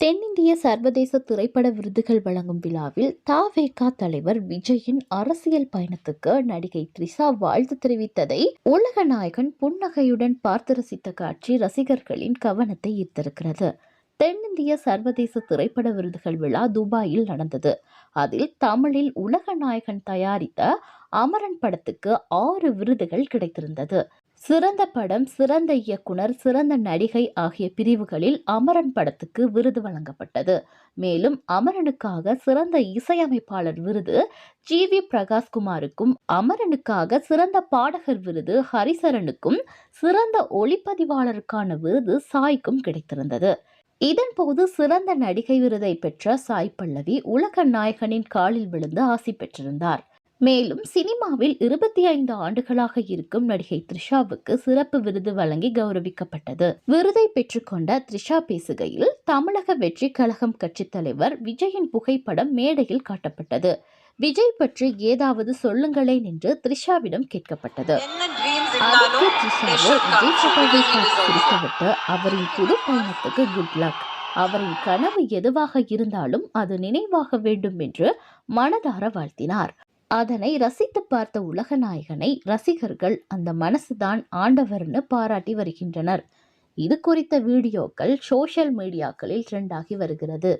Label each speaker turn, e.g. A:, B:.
A: தென்னிந்திய சர்வதேச திரைப்பட விருதுகள் வழங்கும் விழாவில் தாவேகா தலைவர் விஜயின் அரசியல் பயணத்துக்கு நடிகை த்ரிசா வாழ்த்து தெரிவித்ததை உலக நாயகன் புன்னகையுடன் பார்த்து ரசித்த காட்சி ரசிகர்களின் கவனத்தை ஈர்த்திருக்கிறது. தென்னிந்திய சர்வதேச திரைப்பட விருதுகள் விழா துபாயில் நடந்தது. அதில் தமிழில் உலக நாயகன் தயாரித்த அமரன் படத்துக்கு ஆறு விருதுகள் கிடைத்திருந்தது. சிறந்த படம் சிறந்த இயக்குனர் சிறந்த நடிகை ஆகிய பிரிவுகளில் அமரன் படத்துக்கு விருது வழங்கப்பட்டது. மேலும் அமரனுக்காக சிறந்த இசையமைப்பாளர் விருது ஜி வி பிரகாஷ்குமாருக்கும் அமரனுக்காக சிறந்த பாடகர் விருது ஹரிசரனுக்கும் சிறந்த ஒளிப்பதிவாளருக்கான விருது சாய்க்கும் கிடைத்திருந்தது. இதன்போது சிறந்த நடிகை விருதை பெற்ற சாய் பல்லவி உலக நாயகனின் காலில் விழுந்து ஆசி பெற்றிருந்தார். மேலும் சினிமாவில் இருபத்தி ஐந்து ஆண்டுகளாக இருக்கும் நடிகை த்ரிஷாவுக்கு சிறப்பு விருது வழங்கி கௌரவிக்கப்பட்டது. விருதை பெற்றுக்கொண்ட த்ரிஷா பேசுகையில் தமிழக வெற்றி கழகம் கட்சித் தலைவர் விஜயின் புகைப்படம் மேடையில் காட்டப்பட்டது. விஜய் பற்றி ஏதாவது சொல்லுங்களேன் என்று த்ரிஷாவிடம் கேட்கப்பட்டது. அதற்கு த்ரிஷாவோ விஜய் சிரித்துவிட்டு அவரின் புது பயணத்துக்கு குட் லக் அவரின் கனவு எதுவாக இருந்தாலும் அது நினைவாக வேண்டும் என்று மனதார வாழ்த்தினார். அதனை ரசித்து பார்த்த உலக நாயகனை ரசிகர்கள் அந்த மனசுதான் ஆண்டவர்னு பாராட்டி வருகின்றனர். இது குறித்த வீடியோக்கள் சோஷியல் மீடியாக்களில் ட்ரெண்ட் ஆகி வருகிறது.